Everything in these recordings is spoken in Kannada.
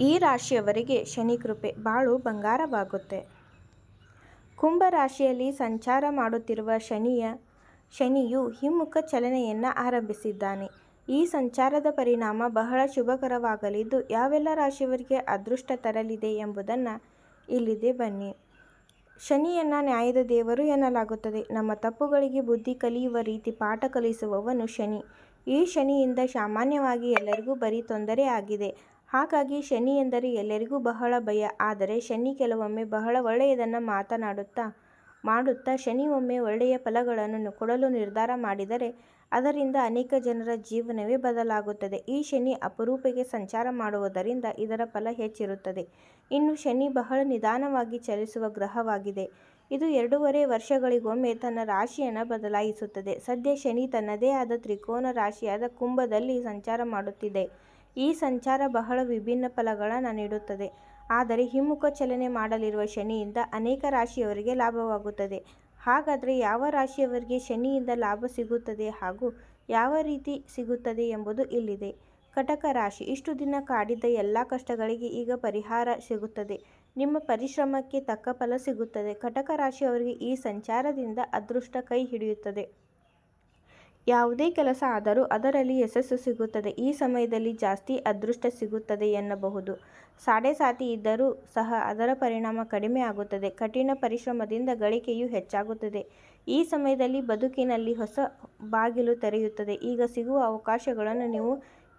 ಈ ರಾಶಿಯವರಿಗೆ ಶನಿ ಕೃಪೆ ಬಾಳು ಬಂಗಾರವಾಗುತ್ತೆ. ಕುಂಭ ರಾಶಿಯಲ್ಲಿ ಸಂಚಾರ ಮಾಡುತ್ತಿರುವ ಶನಿಯ, ಶನಿಯು ಹಿಮ್ಮುಖ ಚಲನೆಯನ್ನು ಆರಂಭಿಸಿದ್ದಾನೆ. ಈ ಸಂಚಾರದ ಪರಿಣಾಮ ಬಹಳ ಶುಭಕರವಾಗಲಿದ್ದು ಯಾವೆಲ್ಲ ರಾಶಿಯವರಿಗೆ ಅದೃಷ್ಟ ತರಲಿದೆ ಎಂಬುದನ್ನು ಇಲ್ಲಿದೆ ಬನ್ನಿ. ಶನಿಯನ್ನು ನ್ಯಾಯದ ದೇವರು ಎನ್ನಲಾಗುತ್ತದೆ. ನಮ್ಮ ತಪ್ಪುಗಳಿಗೆ ಬುದ್ಧಿ ಕಲಿಯುವ ರೀತಿ ಪಾಠ ಕಲಿಸುವವನು ಶನಿ. ಈ ಶನಿಯಿಂದ ಸಾಮಾನ್ಯವಾಗಿ ಎಲ್ಲರಿಗೂ ಬರೀ ತೊಂದರೆ ಆಗಿದೆ. ಹಾಗಾಗಿ ಶನಿ ಎಂದರೆ ಎಲ್ಲರಿಗೂ ಬಹಳ ಭಯ. ಆದರೆ ಶನಿ ಕೆಲವೊಮ್ಮೆ ಬಹಳ ಒಳ್ಳೆಯದನ್ನು ಮಾತನಾಡುತ್ತಾ, ಮಾಡುತ್ತಾ ಶನಿ ಒಮ್ಮೆ ಒಳ್ಳೆಯ ಫಲಗಳನ್ನು ಕೊಡಲು ನಿರ್ಧಾರ ಮಾಡಿದರೆ ಅದರಿಂದ ಅನೇಕ ಜನರ ಜೀವನವೇ ಬದಲಾಗುತ್ತದೆ. ಈ ಶನಿ ಅಪರೂಪಕ್ಕೆ ಸಂಚಾರ ಮಾಡುವುದರಿಂದ ಇದರ ಫಲ ಹೆಚ್ಚಿರುತ್ತದೆ. ಇನ್ನು ಶನಿ ಬಹಳ ನಿಧಾನವಾಗಿ ಚಲಿಸುವ ಗ್ರಹವಾಗಿದೆ. ಇದು ಎರಡೂವರೆ ವರ್ಷಗಳಿಗೊಮ್ಮೆ ತನ್ನ ರಾಶಿಯನ್ನು ಬದಲಾಯಿಸುತ್ತದೆ. ಸದ್ಯ ಶನಿ ತನ್ನದೇ ಆದ ತ್ರಿಕೋನ ರಾಶಿಯಾದ ಕುಂಭದಲ್ಲಿ ಸಂಚಾರ ಮಾಡುತ್ತಿದೆ. ಈ ಸಂಚಾರ ಬಹಳ ವಿಭಿನ್ನ ಫಲಗಳನ್ನು ನೀಡುತ್ತದೆ. ಆದರೆ ಹಿಮ್ಮುಖ ಚಲನೆ ಮಾಡಲಿರುವ ಶನಿಯಿಂದ ಅನೇಕ ರಾಶಿಯವರಿಗೆ ಲಾಭವಾಗುತ್ತದೆ. ಹಾಗಾದರೆ ಯಾವ ರಾಶಿಯವರಿಗೆ ಶನಿಯಿಂದ ಲಾಭ ಸಿಗುತ್ತದೆ ಹಾಗೂ ಯಾವ ರೀತಿ ಸಿಗುತ್ತದೆ ಎಂಬುದು ಇಲ್ಲಿದೆ. ಕಟಕ ರಾಶಿ ಇಷ್ಟು ದಿನ ಕಾಡಿದ್ದ ಎಲ್ಲ ಕಷ್ಟಗಳಿಗೆ ಈಗ ಪರಿಹಾರ ಸಿಗುತ್ತದೆ. ನಿಮ್ಮ ಪರಿಶ್ರಮಕ್ಕೆ ತಕ್ಕ ಫಲ ಸಿಗುತ್ತದೆ. ಕಟಕ ರಾಶಿಯವರಿಗೆ ಈ ಸಂಚಾರದಿಂದ ಅದೃಷ್ಟ ಕೈ ಹಿಡಿಯುತ್ತದೆ. ಯಾವುದೇ ಕೆಲಸ ಆದರೂ ಅದರಲ್ಲಿ ಯಶಸ್ಸು ಸಿಗುತ್ತದೆ. ಈ ಸಮಯದಲ್ಲಿ ಜಾಸ್ತಿ ಅದೃಷ್ಟ ಸಿಗುತ್ತದೆ ಎನ್ನಬಹುದು. ಸಾಡೆ ಸಾತಿ ಇದ್ದರೂ ಸಹ ಅದರ ಪರಿಣಾಮ ಕಡಿಮೆ ಆಗುತ್ತದೆ. ಕಠಿಣ ಪರಿಶ್ರಮದಿಂದ ಗಳಿಕೆಯು ಹೆಚ್ಚಾಗುತ್ತದೆ. ಈ ಸಮಯದಲ್ಲಿ ಬದುಕಿನಲ್ಲಿ ಹೊಸ ಬಾಗಿಲು ತೆರೆಯುತ್ತದೆ. ಈಗ ಸಿಗುವ ಅವಕಾಶಗಳನ್ನು ನೀವು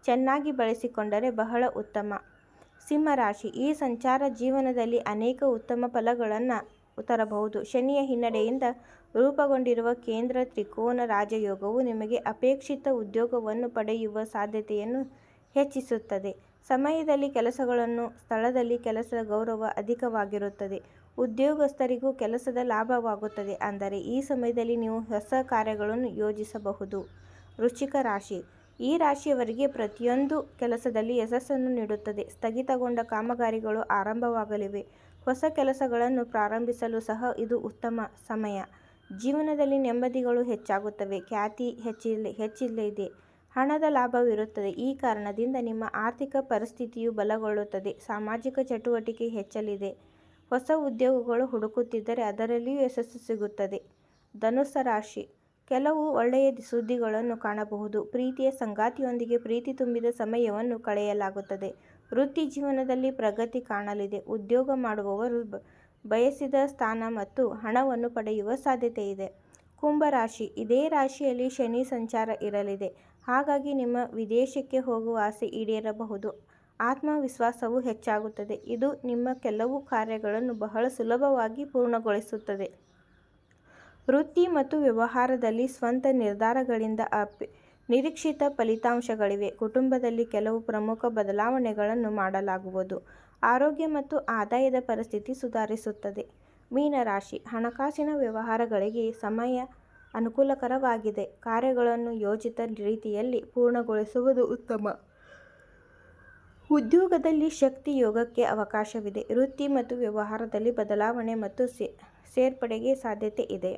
ಚೆನ್ನಾಗಿ ಬಳಸಿಕೊಂಡರೆ ಬಹಳ ಉತ್ತಮ. ಸಿಂಹರಾಶಿ. ಈ ಸಂಚಾರ ಜೀವನದಲ್ಲಿ ಅನೇಕ ಉತ್ತಮ ಫಲಗಳನ್ನು ತರಬಹುದು ಶನಿಯ ಹಿನ್ನಡೆಯಿಂದ ರೂಪುಗೊಂಡಿರುವ ಕೇಂದ್ರ ತ್ರಿಕೋನ ರಾಜಯೋಗವು ನಿಮಗೆ ಅಪೇಕ್ಷಿತ ಉದ್ಯೋಗವನ್ನು ಪಡೆಯುವ ಸಾಧ್ಯತೆಯನ್ನು ಹೆಚ್ಚಿಸುತ್ತದೆ. ಸಮಯದಲ್ಲಿ ಕೆಲಸಗಳನ್ನು, ಸ್ಥಳದಲ್ಲಿ ಕೆಲಸದ ಗೌರವ ಅಧಿಕವಾಗಿರುತ್ತದೆ. ಉದ್ಯೋಗಸ್ಥರಿಗೂ ಕೆಲಸದ ಲಾಭವಾಗುತ್ತದೆ. ಅಂದರೆ ಈ ಸಮಯದಲ್ಲಿ ನೀವು ಹೊಸ ಕಾರ್ಯಗಳನ್ನು ಯೋಜಿಸಬಹುದು. ವೃಶ್ಚಿಕ ರಾಶಿ. ಈ ರಾಶಿಯವರಿಗೆ ಪ್ರತಿಯೊಂದು ಕೆಲಸದಲ್ಲಿ ಯಶಸ್ಸನ್ನು ನೀಡುತ್ತದೆ. ಸ್ಥಗಿತಗೊಂಡ ಕಾಮಗಾರಿಗಳು ಆರಂಭವಾಗಲಿವೆ. ಹೊಸ ಕೆಲಸಗಳನ್ನು ಪ್ರಾರಂಭಿಸಲು ಸಹ ಇದು ಉತ್ತಮ ಸಮಯ. ಜೀವನದಲ್ಲಿ ನೆಮ್ಮದಿಗಳು ಹೆಚ್ಚಾಗುತ್ತವೆ, ಖ್ಯಾತಿ ಹೆಚ್ಚಿಲ್ಲ ಹೆಚ್ಚಿಲ್ಲದೆ ಹಣದ ಲಾಭವಿರುತ್ತದೆ. ಈ ಕಾರಣದಿಂದ ನಿಮ್ಮ ಆರ್ಥಿಕ ಪರಿಸ್ಥಿತಿಯು ಬಲಗೊಳ್ಳುತ್ತದೆ. ಸಾಮಾಜಿಕ ಚಟುವಟಿಕೆ ಹೆಚ್ಚಲಿದೆ. ಹೊಸ ಉದ್ಯೋಗಗಳು ಹುಡುಕುತ್ತಿದ್ದರೆ ಅದರಲ್ಲಿಯೂ ಯಶಸ್ಸು ಸಿಗುತ್ತದೆ. ಧನುಸ ರಾಶಿ. ಕೆಲವು ಒಳ್ಳೆಯ ಸುದ್ದಿಗಳನ್ನು ಕಾಣಬಹುದು. ಪ್ರೀತಿಯ ಸಂಗಾತಿಯೊಂದಿಗೆ ಪ್ರೀತಿ ತುಂಬಿದ ಸಮಯವನ್ನು ಕಳೆಯಲಾಗುತ್ತದೆ. ವೃತ್ತಿ ಜೀವನದಲ್ಲಿ ಪ್ರಗತಿ ಕಾಣಲಿದೆ. ಉದ್ಯೋಗ ಮಾಡುವವರು ಬಯಸಿದ ಸ್ಥಾನ ಮತ್ತು ಹಣವನ್ನು ಪಡೆಯುವ ಸಾಧ್ಯತೆ ಇದೆ. ಕುಂಭ ರಾಶಿ, ಇದೇ ರಾಶಿಯಲ್ಲಿ ಶನಿ ಸಂಚಾರ ಇರಲಿದೆ. ಹಾಗಾಗಿ ನಿಮ್ಮ ವಿದೇಶಕ್ಕೆ ಹೋಗುವ ಆಸೆ ಈಡೇರಬಹುದು. ಆತ್ಮವಿಶ್ವಾಸವು ಹೆಚ್ಚಾಗುತ್ತದೆ. ಇದು ನಿಮ್ಮ ಕೆಲವು ಕಾರ್ಯಗಳನ್ನು ಬಹಳ ಸುಲಭವಾಗಿ ಪೂರ್ಣಗೊಳಿಸುತ್ತದೆ. ವೃತ್ತಿ ಮತ್ತು ವ್ಯವಹಾರದಲ್ಲಿ ಸ್ವಂತ ನಿರ್ಧಾರಗಳಿಂದ ಅಪೆ ನಿರೀಕ್ಷಿತ ಫಲಿತಾಂಶಗಳಿವೆ. ಕುಟುಂಬದಲ್ಲಿ ಕೆಲವು ಪ್ರಮುಖ ಬದಲಾವಣೆಗಳನ್ನು ಮಾಡಲಾಗುವುದು. ಆರೋಗ್ಯ ಮತ್ತು ಆದಾಯದ ಪರಿಸ್ಥಿತಿ ಸುಧಾರಿಸುತ್ತದೆ. ಮೀನರಾಶಿ ಹಣಕಾಸಿನ ವ್ಯವಹಾರಗಳಿಗೆ ಸಮಯ ಅನುಕೂಲಕರವಾಗಿದೆ. ಕಾರ್ಯಗಳನ್ನು ಯೋಜಿತ ರೀತಿಯಲ್ಲಿ ಪೂರ್ಣಗೊಳಿಸುವುದು ಉತ್ತಮ. ಉದ್ಯೋಗದಲ್ಲಿ ಶಕ್ತಿ ಯೋಗಕ್ಕೆ ಅವಕಾಶವಿದೆ. ವೃತ್ತಿ ಮತ್ತು ವ್ಯವಹಾರದಲ್ಲಿ ಬದಲಾವಣೆ ಮತ್ತು ಸೇರ್ಪಡೆಗೆ ಸಾಧ್ಯತೆ ಇದೆ.